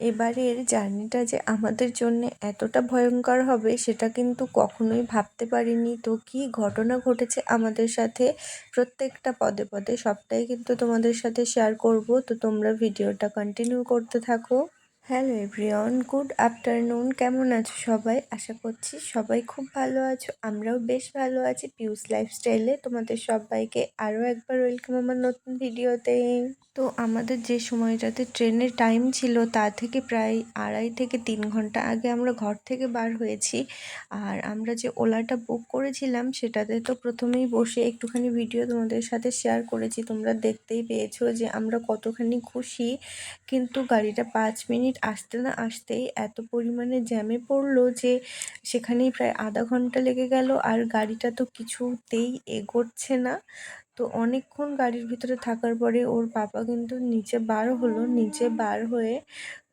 এবারের জার্নিটা যে আমাদের জন্য এতটা ভয়ঙ্কর হবে, সেটা কিন্তু কখনোই ভাবতে পারিনি। তো কি ঘটনা ঘটেছে আমাদের সাথে? প্রত্যেকটা পদে পদে সবটাই কিন্তু তোমাদের সাথে শেয়ার করব। তো তোমরা ভিডিওটা কন্টিনিউ করতে থাকো। হ্যালো এভরিওয়ান গুড আফটারনুন কেমন আছো সবাই? আশা করছি সবাই খুব ভালো আছো। আমরাও বেশ ভালো আছি পিউস লাইফস্টাইলে তোমাদের সবাইকে আরও একবার ওয়েলকাম আমার নতুন ভিডিওতে তো আমাদের যে সময়টাতে ট্রেনের টাইম ছিল, তা থেকে প্রায় আড়াই থেকে তিন ঘণ্টা আগে আমরা ঘর থেকে বার হয়েছি। আর আমরা যে ওলাটা বুক করেছিলাম, সেটাতে তো প্রথমেই বসে একটুখানি ভিডিও তোমাদের সাথে শেয়ার করেছি। তোমরা দেখতেই পেয়েছ যে আমরা কতখানি খুশি। কিন্তু গাড়িটা পাঁচ মিনিট আসতে না আসতেই এত পরিমাণে জ্যামে পড়ল যে সেখানেই প্রায় আধা ঘণ্টা লেগে গেল আর গাড়িটা তো কিছুতেই এগোচ্ছে না। তো অনেকক্ষণ গাড়ির ভিতরে থাকার পরে ওর পাপা কিন্তু নিচে বার হলো, নিচে বার হয়ে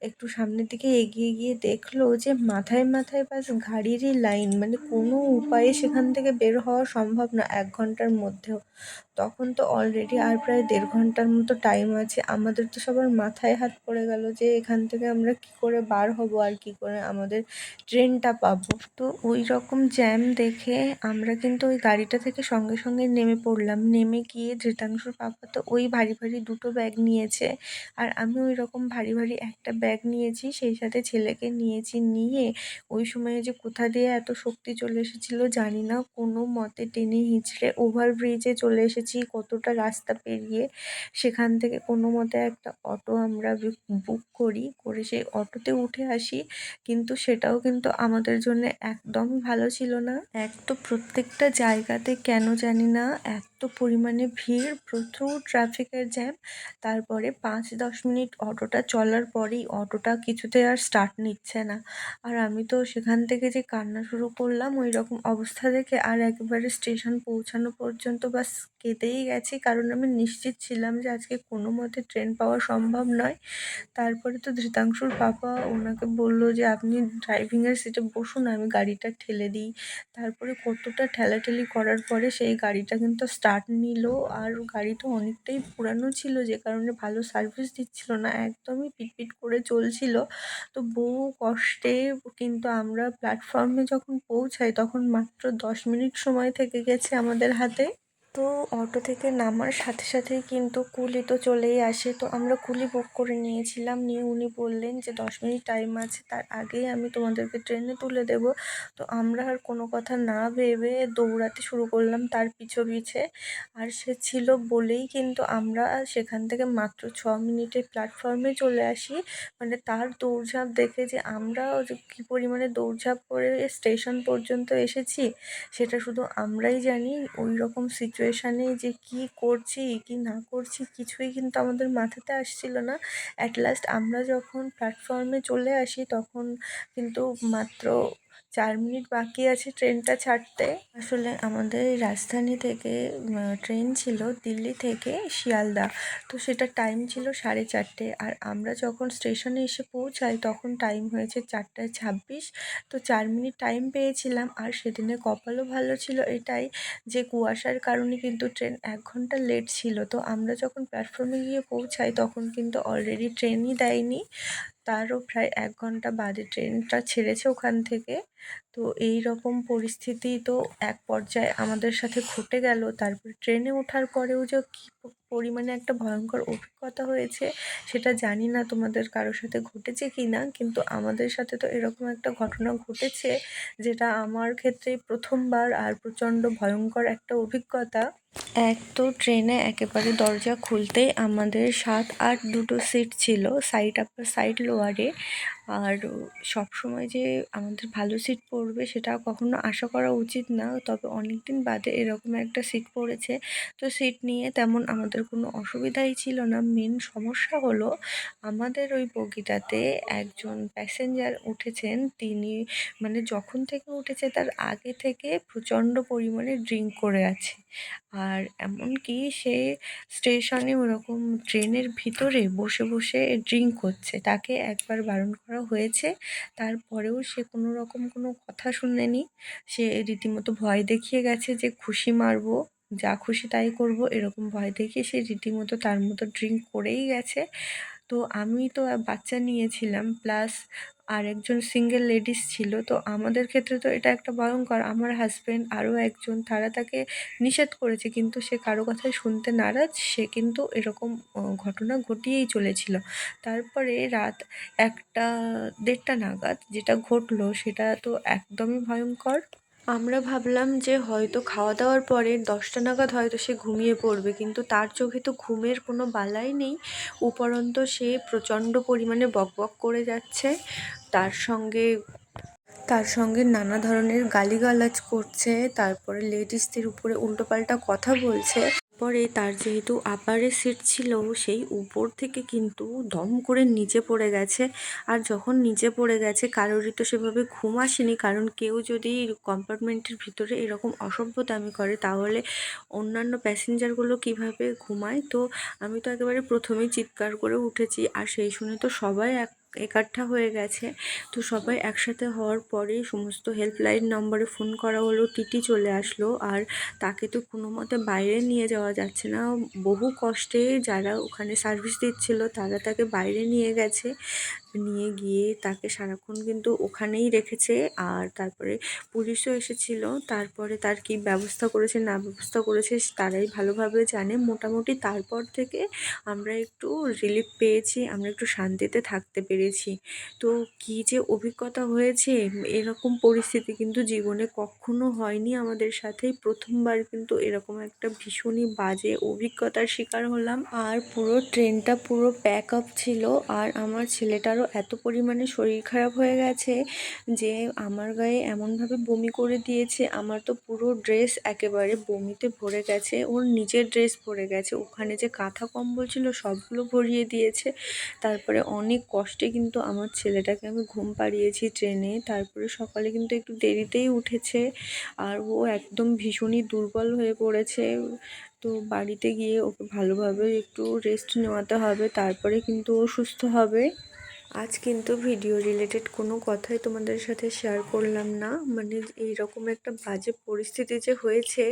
একটু সামনের দিকে এগিয়ে গিয়ে দেখল যে মাথায় মাথায় বাস গাড়িরই লাইন। মানে কোনো উপায়ে সেখান থেকে বের হওয়া সম্ভব না এক ঘণ্টার মধ্যেও। তখন তো অলরেডি আর প্রায় দেড় ঘণ্টার মতো টাইম আছে। আমাদের তো সবার মাথায় হাত পড়ে গেল যে এখান থেকে আমরা কি করে বার হব আর কি করে আমাদের ট্রেনটা পাবো। তো ওই রকম জ্যাম দেখে আমরা কিন্তু ওই গাড়িটা থেকে সঙ্গে সঙ্গে নেমে পড়লাম। নেমে গিয়ে ধৃতাংশুর পাপা তো ওই ভারী ভারী দুটো ব্যাগ নিয়েছে। আর আমি ওই রকম ভারী ভারী একটা ব্যাগ নিয়েছি, সেই সাথে ছেলেকে নিয়েছি, নিয়ে ওই সময়ে যে কোথা দিয়ে এত শক্তি চলে এসেছিল জানি না, কোনো মতে টেনে হিঁচড়ে ওভারব্রিজে চলে এসেছি, কতটা রাস্তা পেরিয়ে সেখান থেকে কোনো মতে একটা অটো আমরা বুক করি, করে সেই অটোতে উঠে আসি, কিন্তু সেটাও কিন্তু আমাদের জন্য একদম ভালো ছিল না। এক তো প্রত্যেকটা জায়গাতে কেন জানি না, এত পরিমাণে ভিড়, প্রচুর ট্রাফিকের জ্যাম তারপরে পাঁচ দশ মিনিট অটোটা চলার পরেই অটোটা কিছুতে আর স্টার্ট নিচ্ছে না। আর আমি তো সেখান থেকে যে কান্না শুরু করলাম ওই রকম অবস্থা দেখে আর একেবারে স্টেশন পৌঁছানো পর্যন্ত বাস কেঁদেই গেছি। কারণ আমি নিশ্চিত ছিলাম যে আজকে কোনো মতে ট্রেন পাওয়া সম্ভব নয়। তারপরে তো ধৃতাংশুর পাপা ওনাকে বলল যে, আপনি ড্রাইভিংয়ের সিটে বসুন, আমি গাড়িটা ঠেলে দিই। তারপরে কতটা ঠেলাঠেলি করার পরে সেই গাড়িটা কিন্তু স্টার্ট নিল। আর গাড়িটা অনেকটাই পুরানো ছিল, যে কারণে ভালো সার্ভিস দিচ্ছিল না। একদমই পিটপিট করে চলছিল। তো বহু কষ্টে কিন্তু আমরা প্ল্যাটফর্মে যখন পৌঁছাই তখন মাত্র দশ মিনিট সময় থেকে গেছে আমাদের হাতে। তো অটো থেকে নামার সাথে সাথেই কিন্তু কুলি তো চলেই আসে। তো আমরা কুলি বুক করে নিয়েছিলাম। নিয়ে উনি বললেন যে, দশ মিনিট টাইম আছে, তার আগেই আমি তোমাদেরকে ট্রেনে তুলে দেব। তো আমরা আর কোনো কথা না ভেবে দৌড়াতে শুরু করলাম তার পিছু পিছে। আর সে ছিল বলেই কিন্তু আমরা সেখান থেকে মাত্র ছ মিনিটে প্ল্যাটফর্মে চলে আসি। মানে তার দৌড়ঝাঁপ দেখে যে, আমরা কী পরিমাণে দৌড়ঝাঁপ করে স্টেশন পর্যন্ত এসেছি, সেটা শুধু আমরাই জানি। ওই রকম সিচুয়েশন সিচুয়েশানে যে কি করছি, কি না করছি কিছুই কিন্তু আমাদের মাথাতে আসছিল না। অ্যাট লাস্ট আমরা যখন প্ল্যাটফর্মে চলে আসি তখন কিন্তু মাত্র চার মিনিট বাকি আছে ট্রেনটা ছাড়তে। আসলে আমাদের রাজধানী থেকে ট্রেন ছিল দিল্লি থেকে শিয়ালদা। তো সেটা টাইম ছিল সাড়ে চারটে। আর আমরা যখন স্টেশনে এসে পৌঁছাই, তখন টাইম হয়েছে চারটায় ছাব্বিশ। তো চার মিনিট টাইম পেয়েছিলাম। আর সেদিনে কপালও ভালো ছিল এটাই যে কুয়াশার কারণে কিন্তু ট্রেন এক ঘণ্টা লেট ছিল। তো আমরা যখন প্ল্যাটফর্মে গিয়ে পৌঁছাই, তখন কিন্তু অলরেডি ট্রেনই দেয়নি। তারও প্রায় এক ঘণ্টা বাদে ট্রেনটা ছেড়েছে ওখান থেকে। তো এই রকম পরিস্থিতি তো এক পর্যায়ে আমাদের সাথে ঘটে গেল। তারপর ট্রেনে ওঠার পরেও যে কী পরিমাণে একটা ভয়ঙ্কর অভিজ্ঞতা হয়েছে, সেটা জানি না তোমাদের কারোর সাথে ঘটেছে কি না কিন্তু আমাদের সাথে তো এরকম একটা ঘটনা ঘটেছে, যেটা আমার ক্ষেত্রে প্রথমবার আর প্রচণ্ড ভয়ঙ্কর একটা অভিজ্ঞতা। এক তো ট্রেনে একেবারে দরজা খুলতেই আমাদের সাত আট দুটো সিট ছিল সাইড আপার সাইড লোয়ারে আর সবসময় যে আমাদের ভালো সিট পড়বে সেটা কখনো আশা করা উচিত না। তবে অনেক দিন বাদে এরকম একটা সিট পড়েছে। তো সিট নিয়ে তেমন আমাদের কোনো অসুবিধাই ছিল না। মেন সমস্যা হলো আমাদের ওই বগিটাতে একজন প্যাসেঞ্জার উঠেছেন। তিনি মানে যখন থেকে উঠেছে তার আগে থেকে প্রচণ্ড পরিমাণে ড্রিঙ্ক করে আছে। আর এমনকি সে স্টেশনে ওরকম ট্রেনের ভিতরে বসে বসে ড্রিঙ্ক করছে। তাকে একবার বারণ করা হয়েছে। তারপরেও সে কোনো রকম কোনো কথা শুনেনি। সে রীতিমতো ভয় দেখিয়ে গেছে যে, খুশি মারবো, যা খুশি তাই করব। এরকম ভয় দেখিয়ে সে রীতিমতো তার মতো ড্রিঙ্ক করেই গেছে। তো আমি তো বাচ্চা নিয়েছিলাম। প্লাস আর একজন সিঙ্গেল লেডিস ছিল। তো আমাদের ক্ষেত্রে তো এটা একটা ভয়ঙ্কর। আমার হাজব্যান্ড আরও একজন, তারা তাকে নিষেধ করেছে কিন্তু সে কারও কথাই শুনতে নারাজ। সে কিন্তু এরকম ঘটনা ঘটিয়েই চলেছিল। তারপরে রাত একটা, দেড়টা নাগাদ যেটা ঘটলো সেটা তো একদমই ভয়ঙ্কর। আমরা ভাবলাম যে হয়তো খাওয়া দাওয়ার পরে দশটা নাগাদ হয়তো সে ঘুমিয়ে পড়বে, কিন্তু তার চোখে তো ঘুমের কোনো বালাই নেই। উপরন্ত সে প্রচণ্ড পরিমাণে বকবক করে যাচ্ছে। তার সঙ্গে তার সঙ্গে নানা ধরনের গালিগালাজ করছে, তারপরে লেডিসদের উপরে উল্টোপাল্টা কথা বলছে। পরে তার যেহেতু আপারে সিট ছিল, সেই উপর থেকে কিন্তু দম করে নিচে পড়ে গেছে। আর যখন নিচে পড়ে গেছে, কারোরই তো সেভাবে ঘুম আসেনি। কারণ কেউ যদি কম্পার্টমেন্টের ভিতরে এরকম অসভ্যতামি করে, তাহলে অন্যান্য প্যাসেঞ্জারগুলো কীভাবে ঘুমায়? তো আমি তো একেবারে প্রথমেই চিৎকার করে উঠেছি। আর সেই শুনে তো সবাই এক একাঠা হয়ে গেছে। তো সবাই একসাথে হওয়ার পরে সমস্ত হেল্পলাইন নম্বরে ফোন করা হলো টিটি চলে আসলো। আর তাকে তো কোনো মতে বাইরে নিয়ে যাওয়া যাচ্ছে না। বহু কষ্টে যারা ওখানে সার্ভিস দিচ্ছিল তারা তাকে বাইরে নিয়ে গেছে। নিয়ে গিয়ে তাকে সারাক্ষণ কিন্তু ওখানেই রেখেছে আর তারপরে পুলিশও এসেছিল। তারপরে তার কি ব্যবস্থা করেছে, না ব্যবস্থা করেছে তারাই ভালোভাবে জানে। মোটামুটি তারপর থেকে আমরা একটু রিলিফ পেয়েছি, আমরা একটু শান্তিতে থাকতে পেরেছি। তো কী যে অভিজ্ঞতা হয়েছে, এরকম পরিস্থিতি কিন্তু জীবনে কখনো হয়নি আমাদের সাথে প্রথমবার কিন্তু এরকম একটা ভীষণই বাজে অভিজ্ঞতার শিকার হলাম। আর পুরো ট্রেনটা পুরো প্যাক আপ ছিল। আর আমার ছেলেটারও এত পরিমাণে শরীর খারাপ হয়ে গেছে যে আমার গায়ে এমনভাবে বমি করে দিয়েছে, আমার তো পুরো ড্রেস একেবারে বমিতে ভরে গেছে, ওর নিজের ড্রেস ভরে গেছে, ওখানে যে কাঁথা কম্বল ছিল সবগুলো ভরিয়ে দিয়েছে, তারপরে অনেক কষ্টে কিন্তু আমার ছেলেটাকে আমি ঘুম পাড়িয়েছি ট্রেনে, তারপরে সকালে কিন্তু একটু দেরিতেই উঠেছে, আর ও একদম ভীষণই দুর্বল হয়ে পড়েছে, তো বাড়িতে গিয়ে ওকে ভালোভাবে একটু রেস্ট নেওয়াতে হবে, তারপরে কিন্তু ও সুস্থ হবে। আজ কিন্তু ভিডিও রিলেটেড কোনো কথাই তোমাদের সাথে শেয়ার করলাম না। মানে এইরকম একটা বাজে পরিস্থিতি যে হয়েছে,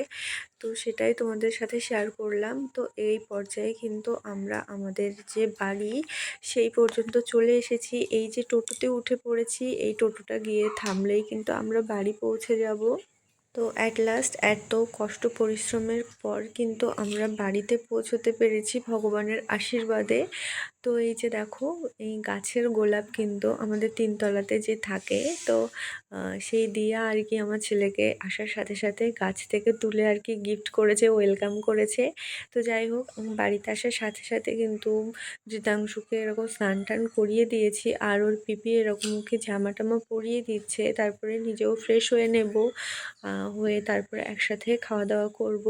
তো সেটাই তোমাদের সাথে শেয়ার করলাম। তো এই পর্যায়ে কিন্তু আমরা আমাদের যে বাড়ি, সেই পর্যন্ত চলে এসেছি। এই যে টোটোতে উঠে পড়েছি, এই টোটোটা গিয়ে থামলেই কিন্তু আমরা বাড়ি পৌঁছে যাব। তো অ্যাট লাস্ট এত কষ্ট পরিশ্রমের পর কিন্তু আমরা বাড়িতে পৌঁছতে পেরেছি ভগবানের আশীর্বাদে। তো এই যে দেখো, এই গাছের গোলাপ কিন্তু আমাদের তিনতলাতে যে থাকে, তো সেই দিয়া আর কি আমার ছেলেকে আসার সাথে সাথে গাছ থেকে তুলে আর কি গিফট করেছে ওয়েলকাম করেছে। তো যাই হোক বাড়িতে আসার সাথে সাথে কিন্তু জিতাংশুকে এরকম স্নান টান করিয়ে দিয়েছি, আর ওর পিপি এরকম ওকে জামা টামা পরিয়ে দিচ্ছে, তারপরে নিজেও ফ্রেশ হয়ে নেব হয়ে তারপরে একসাথে খাওয়া দাওয়া করব।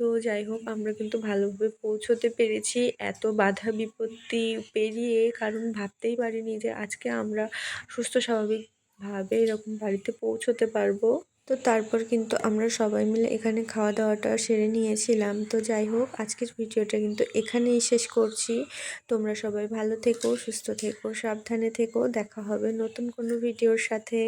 তো যাই হোক, আমরা কিন্তু ভালোভাবে পৌঁছতে পেরেছি। এত বাধা বিপত্তি পেরিয়ে কারণ ভাবতেই পারিনি যে আজকে আমরা সুস্থ, স্বাভাবিকভাবে এরকম বাড়িতে পৌঁছতে পারব। তো তারপর কিন্তু আমরা সবাই মিলে এখানে খাওয়া দাওয়াটা সেরে নিয়েছিলাম। তো যাই হোক, আজকের ভিডিওটা কিন্তু এখানেই শেষ করছি। তোমরা সবাই ভালো থেকো, সুস্থ থেকো, সাবধানে থেকো। দেখা হবে নতুন কোনো ভিডিওর সাথে।